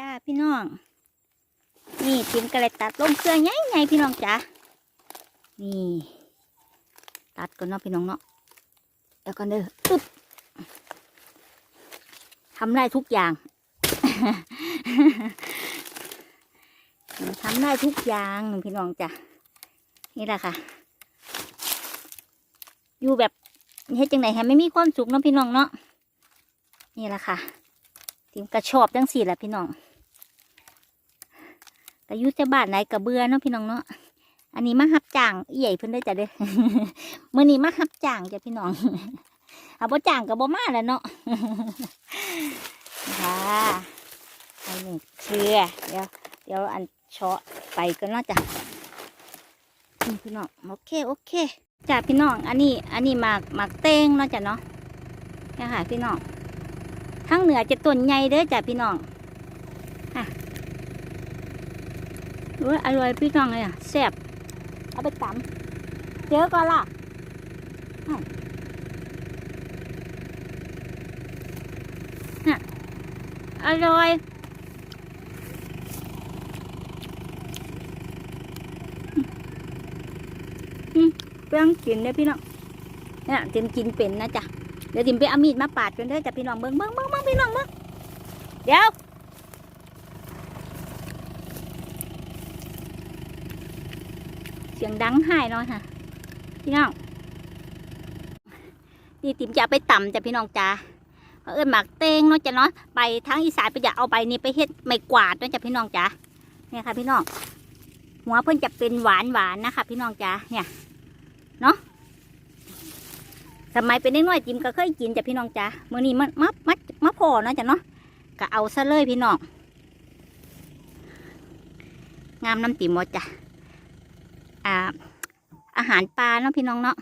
จ้าพี่น้อง นี่ติมกระเลตัดลงเครื่องใหญ่ๆพี่น้องจ้านี่ ตัดก่อนเนาะพี่น้องเนาะแล้วก็เด้อตึ๊บทำได้ทุกอย่างทำได้ทุกอย่างพี่น้องจ้ะนี่แหละค่ะ อยู่แบบเฮ็ดจังไหนให้ไม่มีความสุขเนาะพี่น้องเนาะนี่แหละค่ะทีมกระชอบจังสี่แหละพี่น้อง กระยุจะบ้านไหนกระเบือเนาะพี่น้องเนาะอันนี้มาฮับจ้างใหญ่เพิ่นได้จ้ะเด้อเมื่อนี้มาฮับจ้างจ้ะพี่น้องเอาบ่จ้างกับบ่มาแล้วเนาะค่ะอันนี้เครือเดี๋ยวเดี๋ยวอันเชาะไปกันเนาจ้ะนี่พี่น้องโอเคโอเคจ้ะพี่น้อง อันนี้ อันนี้หมากหมากเต้งเนาะจ้ะเนาะนี่ยค่ะพี่น้องทั้งเหนือจะต้นใหญ่เด้อจ้ะพี่น้องค่ะ รู้อร่อยพี่น้องเลยอะแซ่บเอาไปตำเจอก่อนล่ะอ้าวน่ะอร่อยเพื่อนกินเด้อพี่น้องเนี่ยติมกินเป็นนะจ๊ะเดี๋ยวติมไปเอามีดมาปาดกันเด้อจ้ะพี่น้องเบิ้งเบิ้งเบิ้งเบิ้งพี่น้องเบิ้งเดี๋ยว ดังหายเนาะค่ะ พี่น้องนี่ติมจะไปต่ำจ้ะพี่น้องจ้าเอิ้นหมากเต้งเนาะจ้ะเนาะไปทางอีสานไปอยากเอาใบนี้ไปเฮ็ดไม่กวาดเนาะจ้ะพี่น้องจ้าเนี่ยค่ะ พี่น้องหัวเพิ่นจะเป็นหวานหวานนะคะ พี่น้องจ้าเนี่ยสมัยเป็นเด็กน้อยจิมก็เคยกินจ้ะพี่น้องจ้ะมื้อนี้มันมามามาพอเนาะจ้ะเนาะก็เอาซะเลยพี่น้องงามน้ำติมหมดจ้ะ อ่า อาหารปลาเนาะพี่น้องเนาะ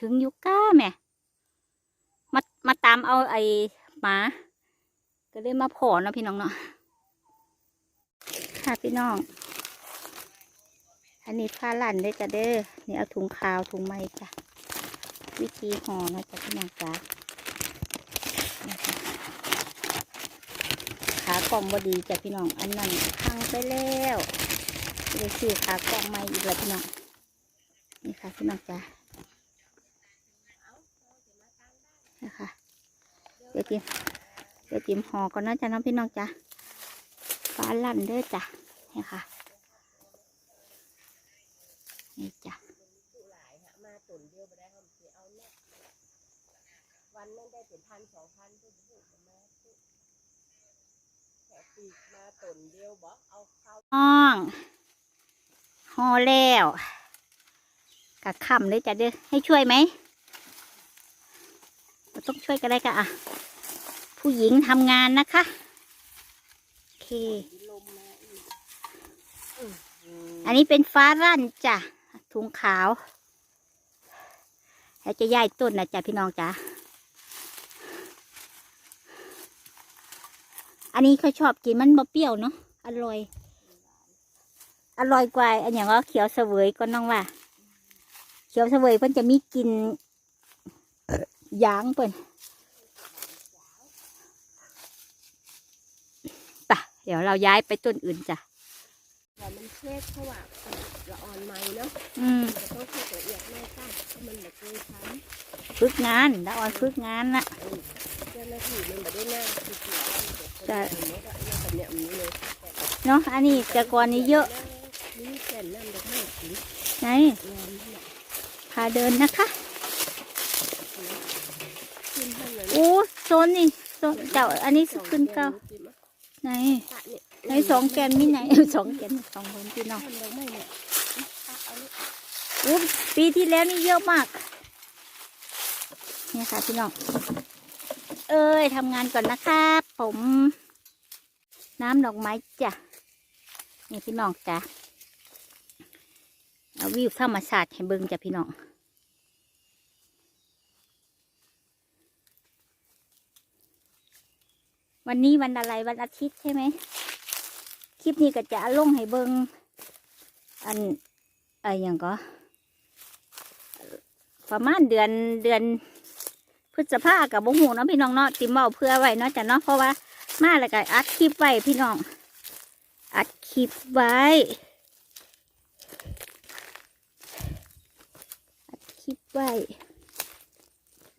ถึงยุก้าแม่มามาตามเอาไอ้หมา ก็เลยมาพอเนาะพี่น้องเนาะค่ะพี่น้อง อันนี้ผ้าลั่นได้จ้ะเด้อนี่เอาถุงขาวถุงไม้จ้ะวิธีห่อนะจ้ะพี่น้องจ้ะ กล่องบดีจ้ะพี่น้อง อันนั้นพังไปแล้วเลยซื้อขากล่องใหม่อีกแล้วพี่น้อง นี่ค่ะพี่น้องจ้ะนะคะเดี๋ยวจิ้มเดี๋ยวจิ้มห่อก่อนนะจ้ะน้องพี่น้องจ้ะฟ้าลั่นเด้อจ้ะนี่ค่ะ นี่จ้ะวันนั้นได้เป็นพันสองพันเพิ่นพูดกันมาพูดแค่ปีกม น้องห่อแล้วกะคำเลยจ้ะเด้อให้ช่วยไหมต้องช่วยก็ได้ค่ะอะ ผู้หญิงทำงานนะคะโอเคอันนี้เป็นฟ้ารั่นจ้ะถุงขาวแล้วจะย้ายต้นนะจ้ะพี่น้องจ้ะ อันนี้เขาชอบกินมันบะเปรี้ยวเนาะอร่อย อร่อยกว่าอันอย่างว่าเขียวเสวยก็น้องว่า เขียวเสวยเพิ่นจะมีกลินยางเพิ่นไปะเดี๋ยวเราย้ายไปต้นอื่นจ้ะว่ามันเช็ดเพราะว่าละอ่อนใหม่เนาะอืมมันต้องเช็ดละเอียดแม่ตั้งเพราะมันแบบเคยช้ำฝึกงานดาออนฝึกงานนะเจ้าหน้าที่มันไม่ได้หน้าคือเสีย ใช่เนาะเนาะอันนี้แต่ก่อนนี้เยอะไหนพาเดินนะคะโอ้โซนนี่โซนเก่าอันนี้ขึ้นเก่าไหนไหนสองแกนมีไหนสองแกนสองคนพี่น้องอู้ปีที่แล้วนี่เยอะมากเนี่ยค่ะพี่น้องเอ้ยทำงานก่อนนะครับ ผม น้ำดอกไม้จ้ะนี่พี่น้องจ้ะเอาวิวธรรมชาติให้เบิ่งจ้ะพี่น้องวันนี้วันอะไรวันอาทิตย์ใช่ไหม คลิปนี้ก็จะลงให้เบิงอันอะไรอย่างก็ ประมาณเดือนเดือน พฤษภากับบ่หูเนาะพี่น้องเนาะติมเบาเพื่อไว้เนาะจ้ะเนาะเพราะว่ามาแล้วก็อัดคลิปไว้พี่น้อง อัดคลิปไว้อัดคลิปไว้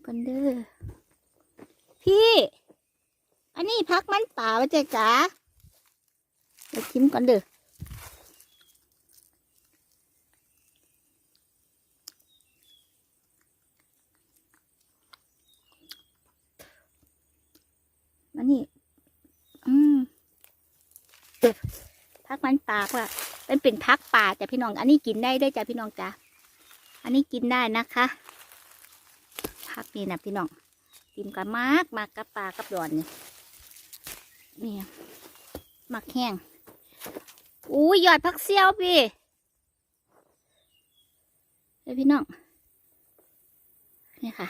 กันเด้อพี่ อันนี้พักมันป่าวะเจ๊จ๋าเดี๋ยวชิมก่อนเด้ออันนี้ อืมเด้อ พักมันป่าว่ะเป็นเป็นพักป่าจ้ะพี่น้อง อันนี้กินได้ด้วยจ้ะพี่น้องจ้ะอันนี้กินได้นะคะพักนี่นะพี่น้องกินกันมากมากกับปลากับดอนนี่นี่มักแห้งอู้ยยอดพักเซียวพี่เฮ้ยพี่น้องนี่ค่ะ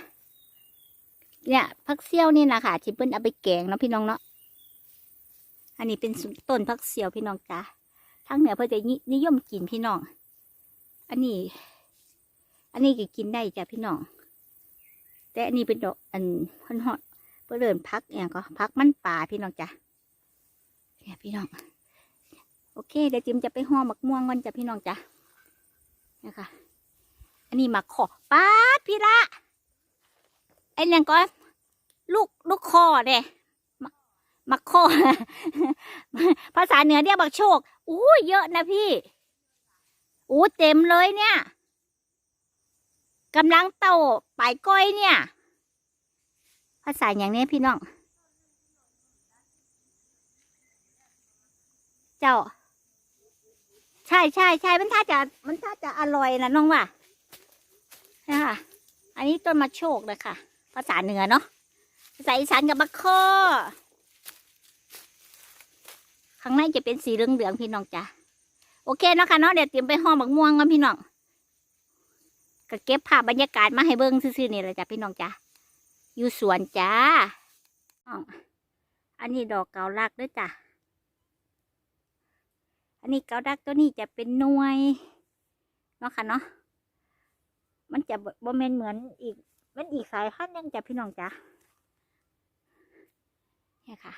เนี่ยพักเซียวนี่นะคะที่เปิ้นเอาไปแกงเนาะพี่น้องเนาะอันนี้เป็นต้นพักเซียวพี่น้องจ้า ทางเหนือเพื่อจะนิยมกินพี่น้อง อันนี้ อันนี้ก็กินได้จ้ะพี่น้อง แต่อันนี้เป็นดอกอันฮอนฮอตเพื่อเดินพักเอย่างก็พักมันป่าพี่น้องจ้ะ เนี่ยพี่น้อง โอเคเดี๋ยวจิมจะไปห่อหมักม่วงกันจ้ะพี่น้องจ้ะเนี่ยค่ะ อันนี้หมักขอป้าพี่ละไอ้เนี่ยก็ลูกลูกคอเด้มัก มักคอภาษาเหนือเรียกบักโชกอู้เยอะนะพี่อู้เต็มเลยเนี่ยกำลังโตปลายก้อยเนี่ย ภาษาอย่างนี้พี่น้อง เจ้า ใช่ใช่ใช่มันถ้าจะมันถ้าจะอร่อยนะน้องว่านะคะอันนี้ต้นมะโชกเลยค่ะ ภาษาเหนือเนาะภาษาอีสานกับบักข้อ ข้างในจะเป็นสีเหลืองๆพี่น้องจ้ะโอเคเนาะค่ะเนาะเดี๋ยวเตรียมไปห่อบักม่วงกันพี่น้องก็เก็บภาพบรรยากาศมาให้เบิ้งซื่อๆนี่แหละจ้ะพี่น้องจ้ะอยู่สวนจ้าอ้ออันนี้ดอกเกาลักด้วยจ้ะอันนี้เกาดักตัวนี้จะเป็นหน่วยเนาะค่ะเนาะมันจะบ่แมนเหมือนอีกมันอีกสายพันธุ์หยังจ้ะพี่น้องจ้ะเนี่ยค่ะ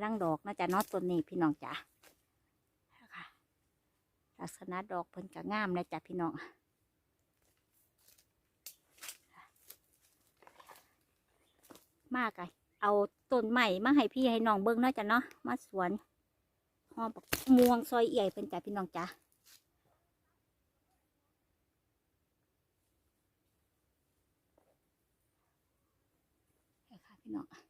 ำลังดอกเนาะจ้ะนาะต้นนี้พี่น้องจ้ะเนี่ยค่ะลักษณะดอกเพิ่นก็งามเลยจ้ะพี่น้องมากอะเอาต้นใหม่มาให้พี่ให้น้องเบิ่งเนาะจ้ะเนาะมาสวนหอบักม่วงซอยเอี่ยเป็นจ้ะพี่น้องจ้ะนี่ค่ะพี่น้อง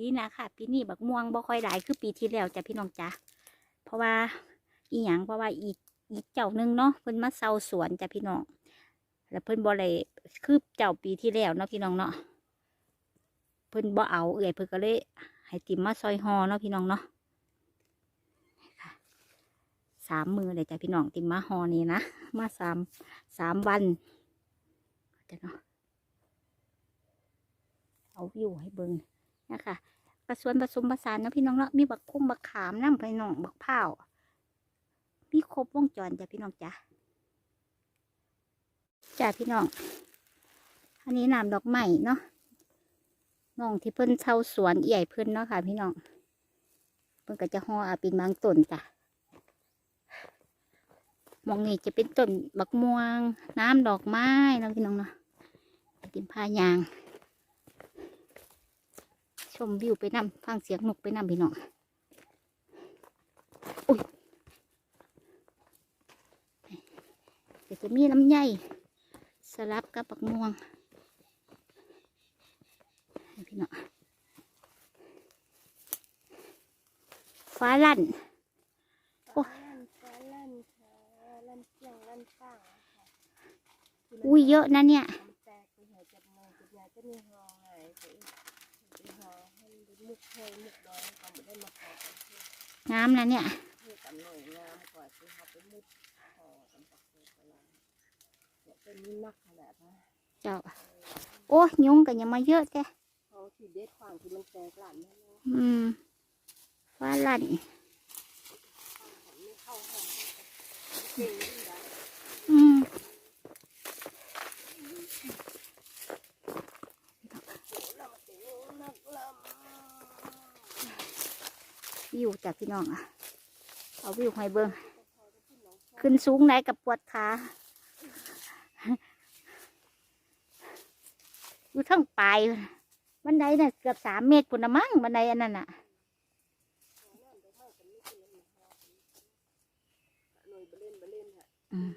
ดีนะค่ะปีนี้บักม่วงบ่ค่อยได้คือปีที่แล้วจ้ะพี่น้องจ้ะเพราะว่าอีหยังเพราะว่าอีอีเจ้าหนึงเนาะเพิ่นมาเซาสวนจ้ะพี่น้อง แล้วเพิ่นบ่ได้คือเจ้าปีที่แล้วเนาะพี่น้องเนาะเพิ่นบ่เอาเอื่อยเพิ่นก็เลยให้ติมมาซอยฮอเนาะพี่น้องเนาะสามมือเลยจ้ะพี่น้องติมมาฮอนี่นะมาสามสามวันจ้ะเนาะเอาวิวให้เบิ่งนะคะ กระสวนผสมผสานเนาะพี่น้องเนาะมีบักคุ้มบักขามน้ำพี่น้องบักเผาวมีครบวงจรจ้ะพี่น้องจ้ะจ้ะพี่น้อง อันนี้น้ำดอกไม้เนาะน้องที่เพิ่นเช่าสวนใหญ่เพิ่นเนาะค่ะ พี่น้องเพิ่นก็จะห่ออาป็นบางต้นจ้ะมองนี่จะเป็นต้นบักม่วง น้ำดอกไม้นะพี่น้องเนาะเป็นผ้ายาง มวิวไปนำฟังเสียงนกไปนำพี่น้องอุ้ยเดี๋ยวจะมีลำไยสลับกับบักม่วงให้พี่น้องฟ้าลั่นโอ้ลั่นฟ้าลั่นค่ะลั่นเสียงลั่นฟ้าค่ะอุ้ยเยอะนะเนี่ยมันแตก ไปหาให้มุกเคยมุกดอยเขาไม่ได้มาขอกันเพื่องามนะเนี่ย เพื่อกันหน่อยงามกว่าที่เขาไปมุดขอกันปักเพื่อกันแล้วเนี่ยเป็นนี่นักขนาดนะเจ้า โอ้ยุงกันยังมาเยอะแกเขาที่เด็ดขวางที่มันแตกหลานนั่นนะอืมฟ้าลั่น ไม่เข้าห้องเก่ง วิวจากพี่น้องอะ เอาวิวไฮเบิงขึ้นสูงไหนกับปวดขาอยู่ทั้งปลายบันไดเนี่ยเกือบสามเมตรคุณมั้งบันไดอันนั้นอะอืม